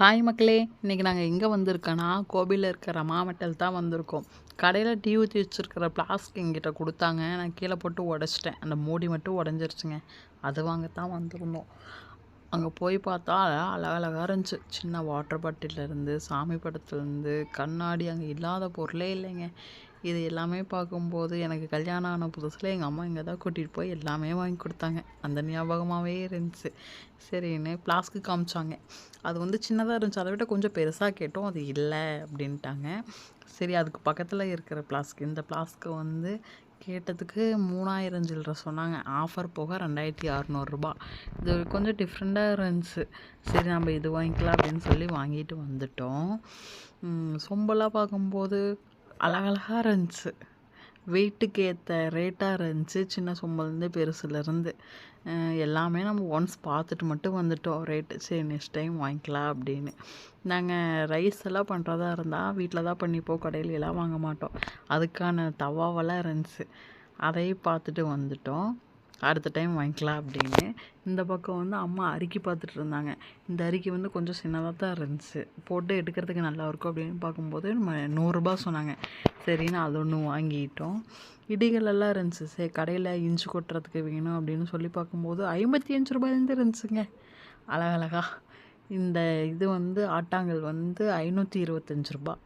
Hi மக்களே. இன்றைக்கி நாங்கள் எங்கே வந்திருக்கோன்னா கோபியில் இருக்கிற ரமா தான் வந்திருக்கோம். கடையில் டீ ஊற்றி வச்சுருக்கிற பிளாஸ்க் எங்கிட்ட கொடுத்தாங்க. நான் கீழே போட்டு உடச்சிட்டேன். அந்த மூடி மட்டும் உடஞ்சிருச்சுங்க. அது வாங்கத்தான் வந்திருந்தோம். அங்கே போய் பார்த்தா அழகழகாக இருந்துச்சு. சின்ன வாட்டர் பாட்டிலேருந்து சாமி படத்துலேருந்து கண்ணாடி அங்கே இல்லாத பொருளே இல்லைங்க. இது எல்லாமே பார்க்கும்போது எனக்கு கல்யாணம் ஆன புதுசில் எங்கள் அம்மா இங்கே தான் கூட்டிகிட்டு போய் எல்லாமே வாங்கி கொடுத்தாங்க. அந்த ஞாபகமாகவே இருந்துச்சு. சரின்னு ஃப்ளாஸ்க்கு காமிச்சாங்க. அது வந்து சின்னதாக இருந்துச்சு. அதை விட கொஞ்சம் பெருசாக கேட்டோம். அது இல்லை அப்படின்ட்டாங்க. சரி அதுக்கு பக்கத்தில் இருக்கிற ஃப்ளாஸ்க் இந்த ஃப்ளாஸ்க்கை வந்து கேட்டதுக்கு மூணாயிரம் சில்லற சொன்னாங்க. ஆஃபர் போக ரெண்டாயிரத்தி அறநூறுபா இது கொஞ்சம் டிஃப்ரெண்ட்டாக இருந்துச்சு. சரி நம்ம இது வாங்கிக்கலாம் அப்படின்னு சொல்லி வாங்கிட்டு வந்துட்டோம். சொம்பெல்லாம் பார்க்கும்போது அழகழகாக இருந்துச்சு. வெயிட்டுக்கு ஏற்ற ரேட்டாக இருந்துச்சு சின்ன சொம்பலேருந்து பெருசுலேருந்து எல்லாமே நம்ம ஒன்ஸ் பார்த்துட்டு மட்டும் வந்துட்டோம். ரேட்டு சரி நெக்ஸ்ட் டைம் வாங்கிக்கலாம் அப்படின்னு. நாங்கள் ரைஸ் எல்லாம் பண்ணுறதா இருந்தால் வீட்டில் தான் பண்ணிப்போம். கடையிலலாம் வாங்க மாட்டோம். அதுக்கான தவாவெல்லாம் இருந்துச்சு. அதையும் பார்த்துட்டு வந்துட்டோம். அடுத்த டைம் வாங்கிக்கலாம் அப்படின்னு இந்த பக்கம் வந்து அம்மா அரிக்கி பார்த்துட்டு இருந்தாங்க. இந்த அரிக்கி வந்து கொஞ்சம் சின்னதாக தான் இருந்துச்சு. போட்டு எடுக்கிறதுக்கு நல்லா இருக்கும் அப்படின்னு பார்க்கும்போது நம்ம நூறுரூபா சொன்னாங்க. சரின்னு அது ஒன்று வாங்கிட்டோம். இடிகளெல்லாம் இருந்துச்சு. சரி கடையில் இஞ்சி கொட்டுறதுக்கு வேணும் அப்படின்னு சொல்லி பார்க்கும்போது ஐம்பத்தி அஞ்சு ரூபாயிலேருந்து இருந்துச்சுங்க. அழகழகா. இந்த இது வந்து ஆட்டாங்கல் வந்து ஐநூற்றி இருபத்தஞ்சி ரூபா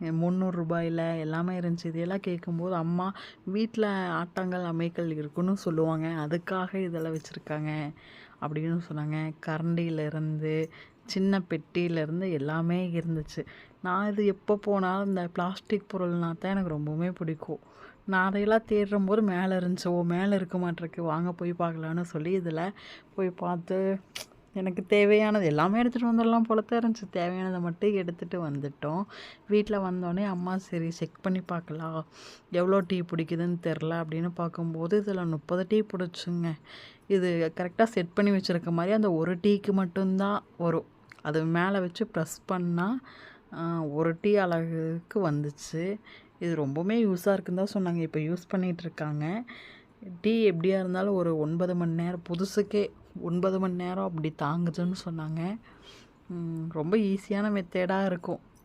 முந்நூறுரூபாயில் எல்லாமே இருந்துச்சு. இதையெல்லாம் கேட்கும்போது அம்மா வீட்டில் ஆட்டாங்கல் அமைக்கல் இருக்குன்னு சொல்லுவாங்க. அதுக்காக இதெல்லாம் வச்சுருக்காங்க. அப்படின்னு சொன்னாங்க. கரண்டியிலேருந்து சின்ன பெட்டியிலேருந்து எல்லாமே இருந்துச்சு. நான் இது எப்போ போனாலும் இந்த பிளாஸ்டிக் பொருள்னா தான் எனக்கு ரொம்பவுமே பிடிக்கும். நான் அதையெல்லாம் தேடுறம்போது மேலே இருந்துச்சு? ஓ மேலே இருக்க மாட்டிருக்கு. வாங்க போய் பார்க்கலான்னு சொல்லி இதில் போய் பார்த்து எனக்கு தேவையானது எல்லாமே எடுத்துகிட்டு வந்துடலாம் போல தான் இருந்துச்சு. தேவையானதை மட்டும் எடுத்துகிட்டு வந்துட்டோம். வீட்டில் வந்தோடனே அம்மா சரி செக் பண்ணி பார்க்கலாம். எவ்வளோ டீ பிடிக்குதுன்னு தெரில. அப்படின்னு பார்க்கும்போது இதில் முப்பது டீ பிடிச்சுங்க. இது கரெக்டாக செட் பண்ணி வச்சுருக்க மாதிரி அந்த ஒரு டீக்கு மட்டும்தான் வரும். அது மேலே வச்சு ப்ரெஸ் பண்ணால் ஒரு டீ அழகுக்கு வந்துச்சு. இது ரொம்பவுமே யூஸாக இருக்குன்னு தான் சொன்னாங்க. இப்போ யூஸ் பண்ணிகிட்ருக்காங்க டீ எப்படியா இருந்தாலும் ஒரு ஒன்பது மணி நேரம் புதுசுக்கே ஒன்பது மணி நேரம் அப்படி தாங்குதுன்னு சொன்னாங்க. ரொம்ப ஈஸியான மெத்தேடாக இருக்கும்.